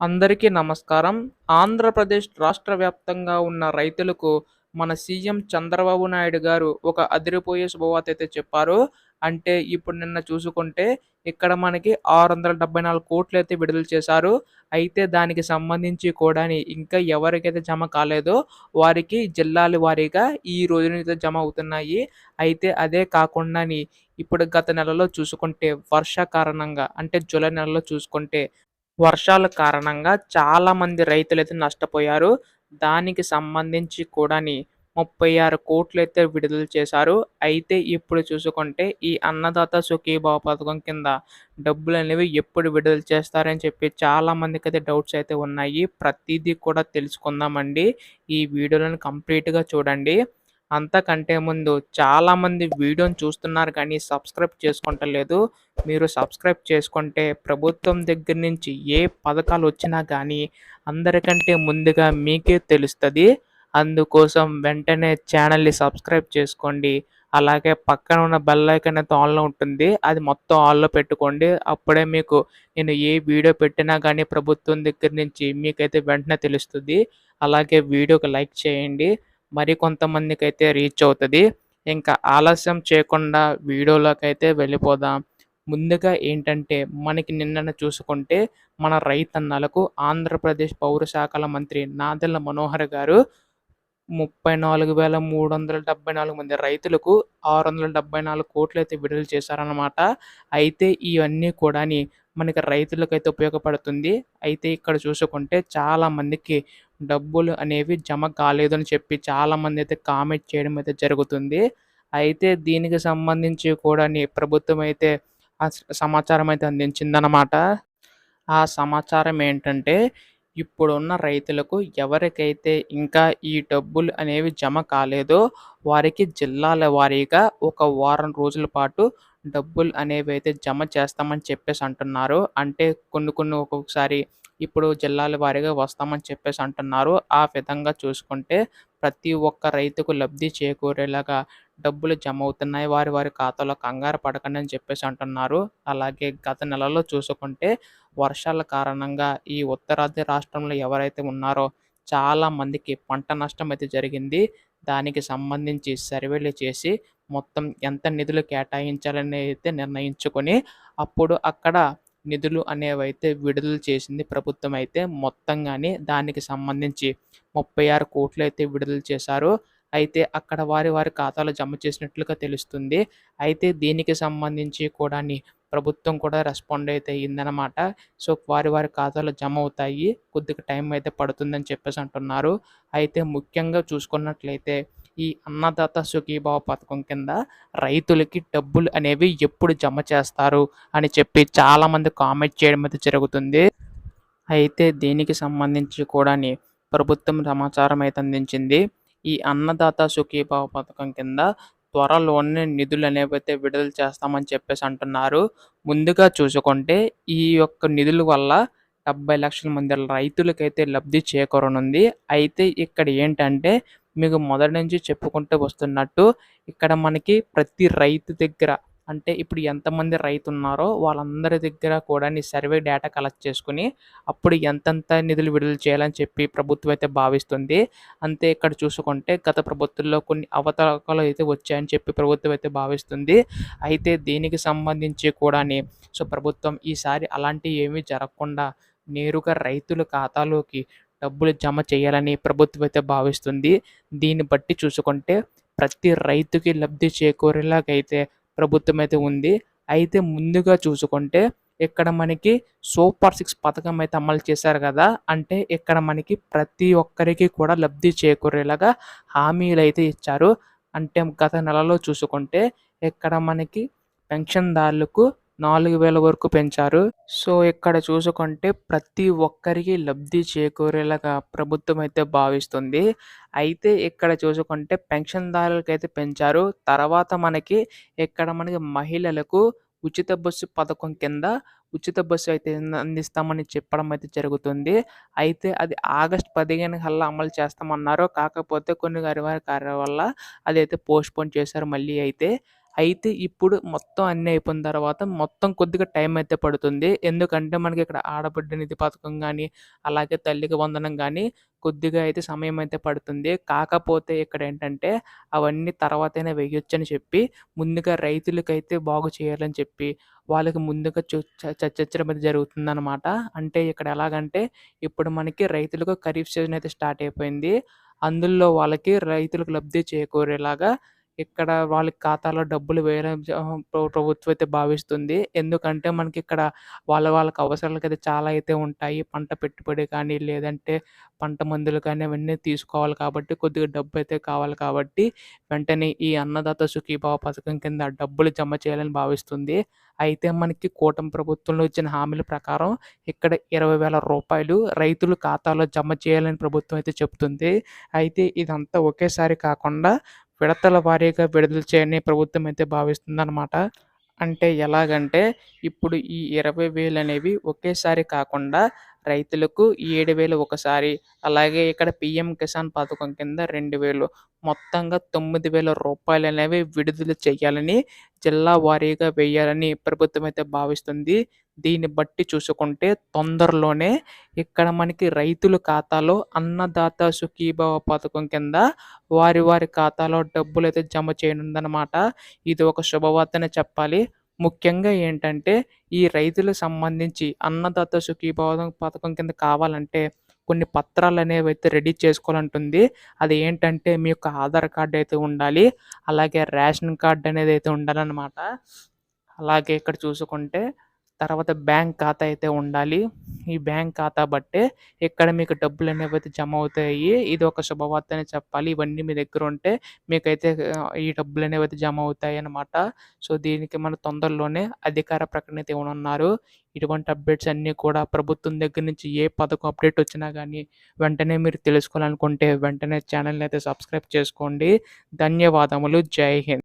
అందరికీ నమస్కారం. ఆంధ్రప్రదేశ్ రాష్ట్ర వ్యాప్తంగా ఉన్న రైతులకు మన సీఎం చంద్రబాబు నాయుడు గారు ఒక అదిరిపోయే శుభవార్త అయితే చెప్పారు. అంటే ఇప్పుడు నిన్న చూసుకుంటే ఇక్కడ మనకి ఆరు వందల డెబ్బై నాలుగు కోట్లు అయితే విడుదల చేశారు. అయితే దానికి సంబంధించి కూడా ఇంకా ఎవరికైతే జమ కాలేదో వారికి జిల్లాల వారీగా ఈ రోజునైతే జమ అవుతున్నాయి. అయితే అదే కాకుండాని ఇప్పుడు గత నెలలో చూసుకుంటే వర్ష కారణంగా అంటే జూలై నెలలో చూసుకుంటే వర్షాల కారణంగా చాలామంది రైతులైతే నష్టపోయారు. దానికి సంబంధించి కూడాని 36 కోట్లయితే విడుదల చేశారు. అయితే ఇప్పుడు చూసుకుంటే ఈ అన్నదాత సుఖీభావ పథకం కింద డబ్బులు అనేవి ఎప్పుడు విడుదల చేస్తారని చెప్పి చాలా అయితే డౌట్స్ అయితే ఉన్నాయి. ప్రతిదీ కూడా తెలుసుకుందామండి. ఈ వీడియోలను కంప్లీట్‌గా చూడండి. అంతకంటే ముందు చాలామంది వీడియోని చూస్తున్నారు కానీ సబ్స్క్రైబ్ చేసుకుంటలేదు. మీరు సబ్స్క్రైబ్ చేసుకుంటే ప్రభుత్వం దగ్గర నుంచి ఏ పథకాలు వచ్చినా కానీ అందరికంటే ముందుగా మీకే తెలుస్తుంది అందుకోసం వెంటనే ఛానల్‌ని సబ్స్క్రైబ్ చేసుకోండి. అలాగే పక్కన ఉన్న బెల్ ఐకాన్ అయితే ఆన్‌లో ఉంటుంది. అది మొత్తం ఆన్‌లో పెట్టుకోండి. అప్పుడే మీకు నేను ఏ వీడియో పెట్టినా కానీ ప్రభుత్వం దగ్గర నుంచి మీకైతే వెంటనే తెలుస్తుంది అలాగే వీడియోకి లైక్ చేయండి. మరి అయితే రీచ్ అవుతుంది ఇంకా ఆలస్యం చేయకుండా వీడియోలోకైతే వెళ్ళిపోదాం. ముందుగా ఏంటంటే మనకి నిన్న చూసుకుంటే మన రైతన్నలకు ఆంధ్రప్రదేశ్ పౌర శాఖల మంత్రి నాదెళ్ళ మనోహర్ గారు 34,374 మంది రైతులకు ఆరు వందల డెబ్బై నాలుగు కోట్లు అయితే విడుదల చేశారన్నమాట. అయితే ఇవన్నీ కూడా మనకి రైతులకైతే ఉపయోగపడుతుంది. అయితే ఇక్కడ చూసుకుంటే చాలా మందికి డబ్బులు అనేవి జమ కాలేదని చెప్పి చాలామంది అయితే కామెంట్ చేయడం అయితే జరుగుతుంది. అయితే దీనికి సంబంధించి కూడాని ప్రభుత్వం అయితే ఆ సమాచారం అయితే అందించిందన్నమాట. ఆ సమాచారం ఏంటంటే ఇప్పుడున్న రైతులకు ఎవరికైతే ఇంకా ఈ డబ్బులు అనేవి జమ కాలేదో వారికి జిల్లాల వారీగా ఒక వారం రోజుల పాటు డబ్బులు అనేవి అయితే జమ చేస్తామని చెప్పేసి అంటున్నారు. అంటే కొన్ని కొన్ని ఒక్కొక్కసారి ఇప్పుడు జిల్లాల వారీగా వస్తామని చెప్పేసి అంటున్నారు. ఆ విధంగా చూసుకుంటే ప్రతి ఒక్క రైతుకు లబ్ధి చేకూరేలాగా డబ్బులు జమ అవుతున్నాయి. వారి వారి ఖాతాలో కంగారు పడకండి అని చెప్పేసి అంటున్నారు. అలాగే గత నెలలో చూసుకుంటే వర్షాల కారణంగా ఈ ఉత్తరాది రాష్ట్రంలో ఎవరైతే ఉన్నారో చాలా మందికి పంట నష్టం అయితే జరిగింది. దానికి సంబంధించి సర్వేలు చేసి మొత్తం ఎంత నిధులు కేటాయించాలని అయితే నిర్ణయించుకొని అప్పుడు అక్కడ నిధులు అనేవైతే విడుదల చేసింది ప్రభుత్వం అయితే మొత్తంగానే దానికి సంబంధించి ముప్పై ఆరు కోట్లు అయితే విడుదల చేశారు. అయితే అక్కడ వారి వారి ఖాతాలో జమ చేసినట్లుగా తెలుస్తుంది. అయితే దీనికి సంబంధించి కూడాని ప్రభుత్వం కూడా రెస్పాండ్ అయితే అయిందన్నమాట. సో వారి వారి ఖాతాలో జమ అవుతాయి. కొద్దిగా టైం అయితే పడుతుందని చెప్పేసి అంటున్నారు. అయితే ముఖ్యంగా చూసుకున్నట్లయితే ఈ అన్నదాత సుఖీభావ పథకం కింద రైతులకి డబ్బులు అనేవి ఎప్పుడు జమ చేస్తారు అని చెప్పి చాలామంది కామెంట్ చేయడం అయితే జరుగుతుంది. అయితే దీనికి సంబంధించి కూడాని ప్రభుత్వం సమాచారం అయితే అందించింది. ఈ అన్నదాత సుఖీభావ పథకం కింద త్వరలోనే నిధులు అనేవైతే విడుదల చేస్తామని చెప్పేసి అంటున్నారు. ముందుగా చూసుకుంటే ఈ యొక్క నిధుల వల్ల 70,00,000 మంది రైతులకైతే లబ్ధి చేకూరనుంది. అయితే ఇక్కడ ఏంటంటే మీకు మొదటి నుంచి చెప్పుకుంటూ వస్తున్నట్టు ఇక్కడ మనకి ప్రతి రైతు దగ్గర అంటే ఇప్పుడు ఎంతమంది రైతున్నారో వాళ్ళందరి దగ్గర కూడాని సర్వే డేటా కలెక్ట్ చేసుకుని అప్పుడు ఎంతెంత నిధులు విడుదల చేయాలని చెప్పి ప్రభుత్వం అయితే భావిస్తుంది. అంతే ఇక్కడ చూసుకుంటే గత ప్రభుత్వంలో కొన్ని అవతలకాలు అయితే వచ్చాయని చెప్పి ప్రభుత్వం అయితే భావిస్తుంది. అయితే దీనికి సంబంధించి కూడాని సో ప్రభుత్వం ఈసారి అలాంటివి ఏమీ జరగకుండా నేరుగా రైతుల ఖాతాలోకి డబ్బులు జమ చేయాలని ప్రభుత్వం అయితే భావిస్తుంది. దీన్ని బట్టి చూసుకుంటే ప్రతి రైతుకి లబ్ధి చేకూరేలాగైతే ప్రభుత్వం అయితే ఉంది. అయితే ముందుగా చూసుకుంటే ఇక్కడ మనకి సూపర్ సిక్స్ పథకం అయితే అమలు చేశారు కదా! అంటే ఇక్కడ మనకి ప్రతి ఒక్కరికి కూడా లబ్ధి చేకూరేలాగా హామీలు అయితే ఇచ్చారు. అంటే గత నెలలో చూసుకుంటే ఇక్కడ మనకి పెన్షన్‌దారులకు 4,000 వరకు పెంచారు. సో ఇక్కడ చూసుకుంటే ప్రతి ఒక్కరికి లబ్ధి చేకూరేలాగా ప్రభుత్వం అయితే భావిస్తుంది. అయితే ఇక్కడ చూసుకుంటే పెన్షన్‌దారులకైతే పెంచారు. తర్వాత మనకి ఇక్కడ మనకి మహిళలకు ఉచిత బస్సు పథకం కింద ఉచిత బస్సు అయితే అందిస్తామని చెప్పడం అయితే జరుగుతుంది. అయితే అది ఆగస్ట్ పదిహేను కల్లా అమలు చేస్తామన్నారు. కాకపోతే కొన్ని అనివార్య కార్యాల వల్ల అదైతే పోస్ట్‌పోన్ చేశారు మళ్ళీ అయితే. అయితే ఇప్పుడు మొత్తం అన్నీ అయిపోయిన తర్వాత మొత్తం కొద్దిగా టైం అయితే పడుతుంది. ఎందుకంటే మనకి ఇక్కడ ఆడబిడ్డ నిధి పథకం కానీ అలాగే తల్లికి వందనం కానీ కొద్దిగా అయితే సమయం అయితే పడుతుంది. కాకపోతే ఇక్కడ ఏంటంటే అవన్నీ తర్వాతైనా వేయొచ్చని చెప్పి ముందుగా రైతులకైతే బాగు చేయాలని చెప్పి వాళ్ళకి ముందుగా చు చ చర్చించడం అయితే జరుగుతుందన్నమాట అంటే ఇక్కడ ఎలాగంటే ఇప్పుడు మనకి రైతులకు ఖరీఫ్ సీజన్ అయితే స్టార్ట్ అయిపోయింది. అందులో వాళ్ళకి రైతులకు లబ్ధి చేకూరేలాగా ఇక్కడ వాళ్ళ ఖాతాలో డబ్బులు వేయడం ప్రభుత్వం అయితే భావిస్తుంది. ఎందుకంటే మనకి ఇక్కడ వాళ్ళ వాళ్ళకి అవసరాలకైతే చాలా అయితే ఉంటాయి. పంట పెట్టుబడి కానీ, లేదంటే పంట మందులు కానీ అవన్నీ తీసుకోవాలి కాబట్టి కొద్దిగా డబ్బు అయితే కావాలి కాబట్టి వెంటనే ఈ అన్నదాత సుఖీభావ పథకం కింద డబ్బులు జమ చేయాలని భావిస్తుంది. అయితే మనకి కూటమి ప్రభుత్వంలో ఇచ్చిన హామీల ప్రకారం ఇక్కడ ఇరవై వేల రూపాయలు రైతుల ఖాతాలో జమ చేయాలని ప్రభుత్వం అయితే చెప్తుంది. అయితే ఇదంతా ఒకేసారి కాకుండా విడతల వారీగా విడుదల చేయని ప్రభుత్వం అయితే భావిస్తుందన్నమాట. అంటే ఎలాగంటే ఇప్పుడు ఈ ఇరవై వేలు అనేవి ఒకేసారి కాకుండా రైతులకు ఏడు వేలు ఒకసారి, అలాగే ఇక్కడ పీఎం కిసాన్ పథకం కింద 2,000 మొత్తంగా తొమ్మిది వేల రూపాయలు అనేవి విడుదల చేయాలని జిల్లా వారీగా వేయాలని ప్రభుత్వం అయితే భావిస్తుంది. దీన్ని బట్టి చూసుకుంటే తొందరలోనే ఇక్కడ మనకి రైతుల ఖాతాలో అన్నదాత సుఖీభావ పథకం కింద వారి వారి ఖాతాలో డబ్బులు అయితే జమ చేయనుందనమాట. ఇది ఒక శుభవార్తనే చెప్పాలి. ముఖ్యంగా ఏంటంటే ఈ రైతులకు సంబంధించి అన్నదాత సుఖీభవ పథకం కింద కావాలంటే కొన్ని పత్రాలు అనేవి అయితే రెడీ చేసుకోవాలంటుంది. అది ఏంటంటే మీ యొక్క ఆధార్ కార్డ్ అయితే ఉండాలి. అలాగే రేషన్ కార్డ్ అయితే ఉండాలన్నమాట అలాగే ఇక్కడ చూసుకుంటే తర్వాత బ్యాంక్ ఖాతా అయితే ఉండాలి. ఈ బ్యాంక్ ఖాతా బట్టే ఇక్కడ మీకు డబ్బులు అనేవి అయితే జమ అవుతాయి. ఇది ఒక శుభవార్త అని చెప్పాలి. ఇవన్నీ మీ దగ్గర ఉంటే మీకైతే ఈ డబ్బులు అనేవి జమ అవుతాయి అన్నమాట సో, దీనికి మన తొందరలోనే అధికార ప్రకటన అయితే ఇవ్వనున్నారు. ఇటువంటి అప్డేట్స్ అన్నీ కూడా ప్రభుత్వం దగ్గర నుంచి ఏ పథకం అప్డేట్ వచ్చినా కానీ వెంటనే మీరు తెలుసుకోవాలనుకుంటే వెంటనే ఛానల్‌ని అయితే సబ్స్క్రైబ్ చేసుకోండి. ధన్యవాదములు. జై హింద్.